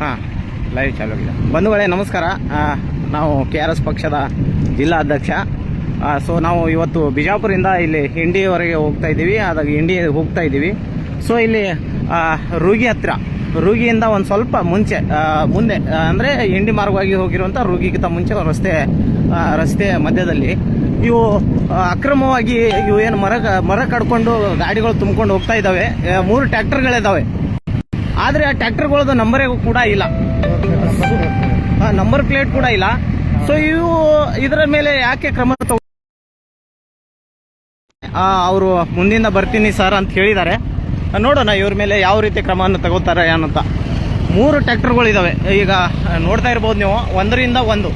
ಹಾಂ ಲೈವ್ ಚಾಲು ಆಗಿದೆ. ಬಂಧುಗಳೇ, ನಮಸ್ಕಾರ. ನಾವು ಕೆ ಆರ್ ಎಸ್ ಪಕ್ಷದ ಜಿಲ್ಲಾ ಅಧ್ಯಕ್ಷ. ಸೊ ನಾವು ಇವತ್ತು ಬಿಜಾಪುರಿಂದ ಇಲ್ಲಿ ಇಂಡಿಯವರೆಗೆ ಹೋಗ್ತಾ ಇದ್ದೀವಿ. ಅದಾಗ ಇಂಡಿ ಹೋಗ್ತಾ ಇದ್ದೀವಿ. ಸೊ ಇಲ್ಲಿ ರೂಗಿ ಹತ್ತಿರ ರೂಗಿಯಿಂದ ಒಂದು ಸ್ವಲ್ಪ ಮುಂಚೆ ಮುಂದೆ ಅಂದರೆ ಇಂಡಿ ಮಾರ್ಗವಾಗಿ ಹೋಗಿರುವಂಥ ರೂಗಿಗಿಂತ ಮುಂಚೆ ರಸ್ತೆ ರಸ್ತೆ ಮಧ್ಯದಲ್ಲಿ. ಇವು ಅಕ್ರಮವಾಗಿ ಇವು ಏನು ಮರ ಮರ ಕಡ್ಕೊಂಡು ಗಾಡಿಗಳು ತುಂಬಿಕೊಂಡು ಹೋಗ್ತಾ ಇದ್ದಾವೆ. ಮೂರು ಟ್ರ್ಯಾಕ್ಟರ್ಗಳಿದ್ದಾವೆ ಆದ್ರೆ ಆ ಟ್ರ್ಯಾಕ್ಟರ್ಗಳದ್ದು ನಂಬರೇ ಕೂಡ ಇಲ್ಲ. ನಂಬರ್ ಪ್ಲೇಟ್ ಕೂಡ ಇಲ್ಲ. ಸೊ ಇವು ಇದರ ಮೇಲೆ ಯಾಕೆ ಕ್ರಮ ತಗೋ ಅವರು ಮುಂದಿಂದ ಬರ್ತೀನಿ ಸರ್ ಅಂತ ಹೇಳಿದ್ದಾರೆ. ನೋಡೋಣ ಇವ್ರ ಮೇಲೆ ಯಾವ ರೀತಿ ಕ್ರಮವನ್ನು ತಗೋತಾರೆ ಏನಂತ ಮೂರು ಟ್ರ್ಯಾಕ್ಟರ್ಗಳು ಇದಾವೆ. ಈಗ ನೋಡ್ತಾ ಇರ್ಬೋದು ನೀವು, ಒಂದರಿಂದ ಒಂದು.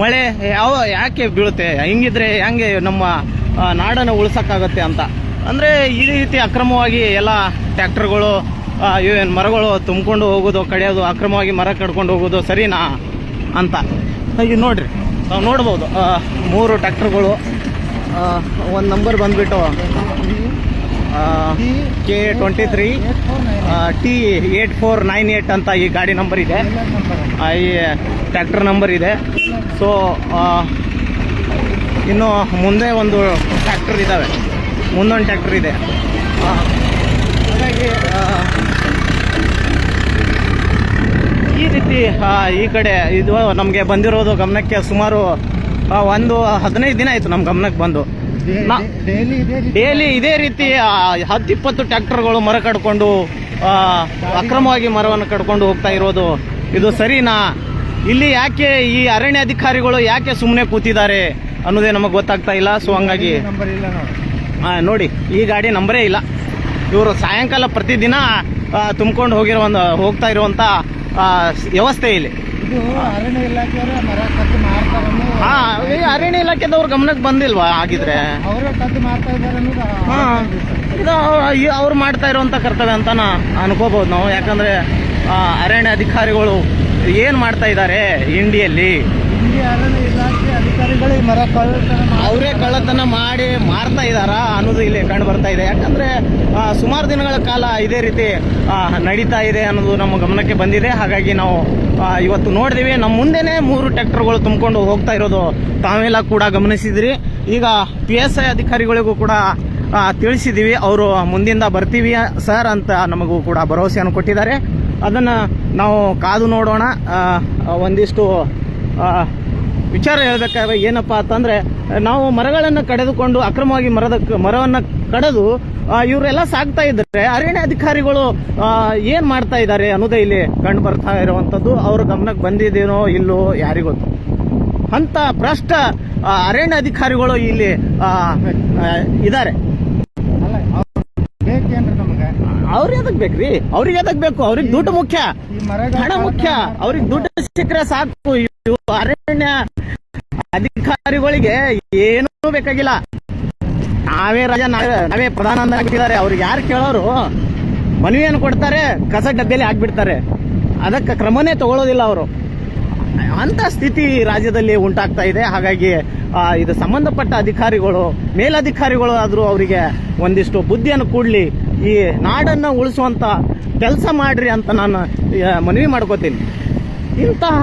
ಮಳೆ ಯಾವ ಯಾಕೆ ಬೀಳುತ್ತೆ? ಹಿಂಗಿದ್ರೆ ಹೆಂಗೆ ನಮ್ಮ ನಾಡನ್ನು ಉಳಿಸೋಕ್ಕಾಗತ್ತೆ ಅಂತ. ಅಂದರೆ ಈ ರೀತಿ ಅಕ್ರಮವಾಗಿ ಎಲ್ಲ ಟ್ರ್ಯಾಕ್ಟರ್ಗಳು ಏನು ಮರಗಳು ತುಂಬಿಕೊಂಡು ಹೋಗೋದು, ಕಡಿಯೋದು, ಅಕ್ರಮವಾಗಿ ಮರ ಕಡ್ಕೊಂಡು ಹೋಗೋದು ಸರಿನಾ ಅಂತ. ಈಗ ನೋಡಿರಿ, ನಾವು ನೋಡ್ಬೋದು ಮೂರು ಟ್ರ್ಯಾಕ್ಟರ್ಗಳು ಒಂದು ನಂಬರ್ ಬಂದ್ಬಿಟ್ಟು K twenty three T eight four nine eight ಅಂತ ಈ ಗಾಡಿ ನಂಬರ್ ಇದೆ. ಈ ಟ್ರ್ಯಾಕ್ಟರ್ ನಂಬರ್ ಇದೆ. ಸೊ ಇನ್ನು ಮುಂದೆ ಒಂದು ಟ್ರ್ಯಾಕ್ಟರ್ ಇದ್ದಾವೆ ಮುಂದೊಂದು ಟ್ಯಾಕ್ಟ್ರ್ ಇದೆ. ಹಾಗಾಗಿ ಈ ರೀತಿ ಈ ಕಡೆ ಇದು ನಮಗೆ ಬಂದಿರೋದು ಗಮನಕ್ಕೆ ಸುಮಾರು ಒಂದು ಹದಿನೈದು ದಿನ ಆಯಿತು ನಮ್ಮ ಗಮನಕ್ಕೆ ಬಂದು. ಡೈಲಿ ಇದೆ ರೀತಿ ಹತ್ತು ಇಪ್ಪತ್ತು ಟ್ಯಾಕ್ಟರ್ಗಳು ಮರ ಕಡ್ಕೊಂಡು ಅಕ್ರಮವಾಗಿ ಮರವನ್ನು ಕಡ್ಕೊಂಡು ಹೋಗ್ತಾ ಇರೋದು. ಇದು ಸರಿನಾ? ಇಲ್ಲಿ ಯಾಕೆ ಈ ಅರಣ್ಯ ಅಧಿಕಾರಿಗಳು ಯಾಕೆ ಸುಮ್ಮನೆ ಕೂತಿದ್ದಾರೆ ಅನ್ನೋದೇ ನಮಗೆ ಗೊತ್ತಾಗ್ತಾ ಇಲ್ಲ. ಸೊ ಹಂಗಾಗಿ ನೋಡಿ ಈ ಗಾಡಿ ನಂಬರೇ ಇಲ್ಲ. ಇವರು ಸಾಯಂಕಾಲ ಪ್ರತಿದಿನ ತುಂಬಿಕೊಂಡು ಹೋಗಿರೋ ಒಂದು ಹೋಗ್ತಾ ಇರುವಂತ ವ್ಯವಸ್ಥೆ ಇಲ್ಲಿ. ಅರಣ್ಯ ಇಲಾಖೆಯವರ ಅವ್ರ ಕದ್ದು ಅರಣ್ಯ ಇಲಾಖೆದವ್ರ ಗಮನಕ್ಕೆ ಬಂದಿಲ್ವಾ ಆಗಿದ್ರೆ ಅವರು ಕದ್ದು ಮಾಡ್ತಾ ಇದ್ದಾರೆ ಅನ್ನೋದು ಇದು ಅವ್ರು ಮಾಡ್ತಾ ಇರುವಂತ ಕರ್ತವ್ಯ ಅಂತ ಅನ್ಕೋಬಹುದು ನಾವು. ಯಾಕಂದ್ರೆ ಅರಣ್ಯ ಅಧಿಕಾರಿಗಳು ಏನ್ ಮಾಡ್ತಾ ಇದ್ದಾರೆ ಇಂಡಿಯಲ್ಲಿ? ಇಲಾಖೆ ಮರ ಕಳ್ಳತನ ಅವರೇ ಕಳ್ಳತನ ಮಾಡಿ ಮಾರ್ತಾ ಇದ್ದಾರಾ ಅನ್ನೋದು ಇಲ್ಲಿ ಕಂಡು ಬರ್ತಾ ಇದೆ. ಯಾಕಂದ್ರೆ ಸುಮಾರು ದಿನಗಳ ಕಾಲ ಇದೇ ರೀತಿ ನಡೀತಾ ಇದೆ ಅನ್ನೋದು ನಮ್ಮ ಗಮನಕ್ಕೆ ಬಂದಿದೆ. ಹಾಗಾಗಿ ನಾವು ಇವತ್ತು ನೋಡಿದಿವಿ. ನಮ್ಮ ಮುಂದೆನೆ ಮೂರು ಟ್ರ್ಯಾಕ್ಟರ್ಗಳು ತುಂಬಿಕೊಂಡು ಹೋಗ್ತಾ ಇರೋದು ತಾವೆಲ್ಲ ಕೂಡ ಗಮನಿಸಿದ್ರಿ. ಈಗ ಪಿ ಎಸ್ ಐ ಅಧಿಕಾರಿಗಳಿಗೂ ಕೂಡ ತಿಳಿಸಿದ್ದೀವಿ ಅವರು ಮುಂದಿಂದ ಬರ್ತೀವಿ ಸರ್ ಅಂತ ನಮಗೂ ಕೂಡ ಭರವಸೆಯನ್ನು ಕೊಟ್ಟಿದ್ದಾರೆ. ಅದನ್ನು ನಾವು ಕಾದು ನೋಡೋಣ. ಒಂದಿಷ್ಟು ವಿಚಾರ ಹೇಳ್ಬೇಕಾದ್ರೆ ಏನಪ್ಪಾ ಅಂತಂದ್ರೆ, ನಾವು ಮರಗಳನ್ನು ಕಡಿದುಕೊಂಡು ಅಕ್ರಮವಾಗಿ ಮರದ ಮರವನ್ನ ಕಡಿದು ಇವರೆಲ್ಲ ಸಾಕ್ತಾ ಇದ್ದಾರೆ ಅರಣ್ಯ ಅಧಿಕಾರಿಗಳು ಏನು ಮಾಡ್ತಾ ಇದ್ದಾರೆ ಅನ್ನೋದೇ ಇಲ್ಲಿ ಕಂಡು ಬರ್ತಾ ಇರುವಂತದ್ದು. ಅವ್ರ ಗಮನಕ್ಕೆ ಬಂದಿದೇನೋ ಇಲ್ಲೋ ಯಾರಿಗೊತ್ತು ಅಂತ ಭ್ರಷ್ಟ ಅರಣ್ಯ ಅಧಿಕಾರಿಗಳು ಇಲ್ಲಿ ಇದ್ದಾರೆ ಅವ್ರಿಗೆ ಎದಕ್ ಬೇಕ್ರಿ? ಅವ್ರಿಗೆ ಎದಕ್ ಬೇಕು? ಅವ್ರಿಗೆ ದುಡ್ಡು ಮುಖ್ಯ. ಹಣ ಮುಖ್ಯ. ಅವ್ರಿಗೆ ದುಡ್ಡು ಸಿಕ್ಕರೆ ಸಾಕು. ಅರಣ್ಯ ಅಧಿಕಾರಿಗಳಿಗೆ ಏನೂ ಬೇಕಾಗಿಲ್ಲ. ನಾವೇ ರಾಜ, ನಾವೇ ನಾವೇ ಪ್ರಧಾನ ಅಂತ ಅವ್ರಿಗೆ ಯಾರು ಕೇಳೋರು ಮನವಿಯನ್ನು ಕೊಡ್ತಾರೆ, ಕಸ ಡಬ್ಬೆಯಲ್ಲಿ ಹಾಕ್ಬಿಡ್ತಾರೆ. ಅದಕ್ಕೆ ಕ್ರಮನೇ ತಗೊಳ್ಳೋದಿಲ್ಲ ಅವರು. ಅಂತ ಸ್ಥಿತಿ ರಾಜ್ಯದಲ್ಲಿ ಉಂಟಾಗ್ತಾ ಇದೆ. ಹಾಗಾಗಿ ಇದು ಸಂಬಂಧಪಟ್ಟ ಅಧಿಕಾರಿಗಳು ಮೇಲಧಿಕಾರಿಗಳು ಆದರೂ ಅವರಿಗೆ ಒಂದಿಷ್ಟು ಬುದ್ಧಿಯನ್ನು ಕೂಡಲಿ ಈ ನಾಡನ್ನು ಉಳಿಸುವಂಥ ಕೆಲಸ ಮಾಡ್ರಿ ಅಂತ ನಾನು ಮನವಿ ಮಾಡ್ಕೋತೀನಿ. ಇಂತಹ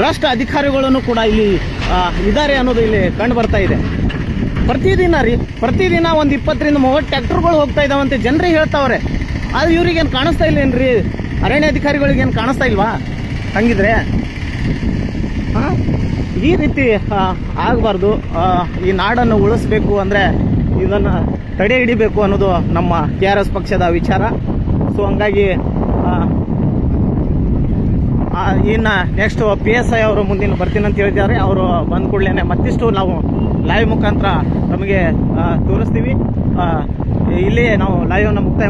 ಭ್ರಷ್ಟ ಅಧಿಕಾರಿಗಳನ್ನು ಕೂಡ ಇಲ್ಲಿ ಇದ್ದಾರೆ ಅನ್ನೋದು ಇಲ್ಲಿ ಕಂಡು ಬರ್ತಾ ಇದೆ. ಪ್ರತಿದಿನ ರೀ, ಪ್ರತಿದಿನ ಒಂದು ಇಪ್ಪತ್ತರಿಂದ ಮೂವತ್ತು ಟ್ಯಾಕ್ಟರ್ಗಳು ಹೋಗ್ತಾ ಇದಾವಂತೆ. ಜನರೇ ಹೇಳ್ತಾವ್ರೆ. ಅದು ಇವ್ರಿಗೇನು ಕಾಣಿಸ್ತಾ ಇಲ್ಲೇನ್ರಿ? ಅರಣ್ಯ ಅಧಿಕಾರಿಗಳಿಗೇನು ಕಾಣಿಸ್ತಾ ಇಲ್ವಾ? ಹಂಗಿದ್ರೆ ಹಾಂ ಈ ರೀತಿ ಆಗಬಾರ್ದು. ಈ ನಾಡನ್ನು ಉಳಿಸ್ಬೇಕು ಅಂದರೆ ಇದನ್ನು ತಡೆ ಹಿಡಿಬೇಕು ಅನ್ನೋದು ನಮ್ಮ ಕೆ ಆರ್ ಎಸ್ ಪಕ್ಷದ ವಿಚಾರ. ಸೊ ಹಂಗಾಗಿ ಇನ್ನ ನೆಕ್ಸ್ಟ್ ಪಿ ಎಸ್ ಐ ಅವರು ಮುಂದಿನ ಬರ್ತೀನಿ ಅಂತ ಹೇಳಿದ್ದಾರೆ. ಅವರು ಬಂದ ಕೂಡಲೇ ಮತ್ತಿಷ್ಟು ನಾವು ಲೈವ್ ಮುಖಾಂತರ ನಮಗೆ ತೋರಿಸ್ತೀವಿ. ಇಲ್ಲಿ ನಾವು ಲೈವ್ನ ಮುಕ್ತಾಯ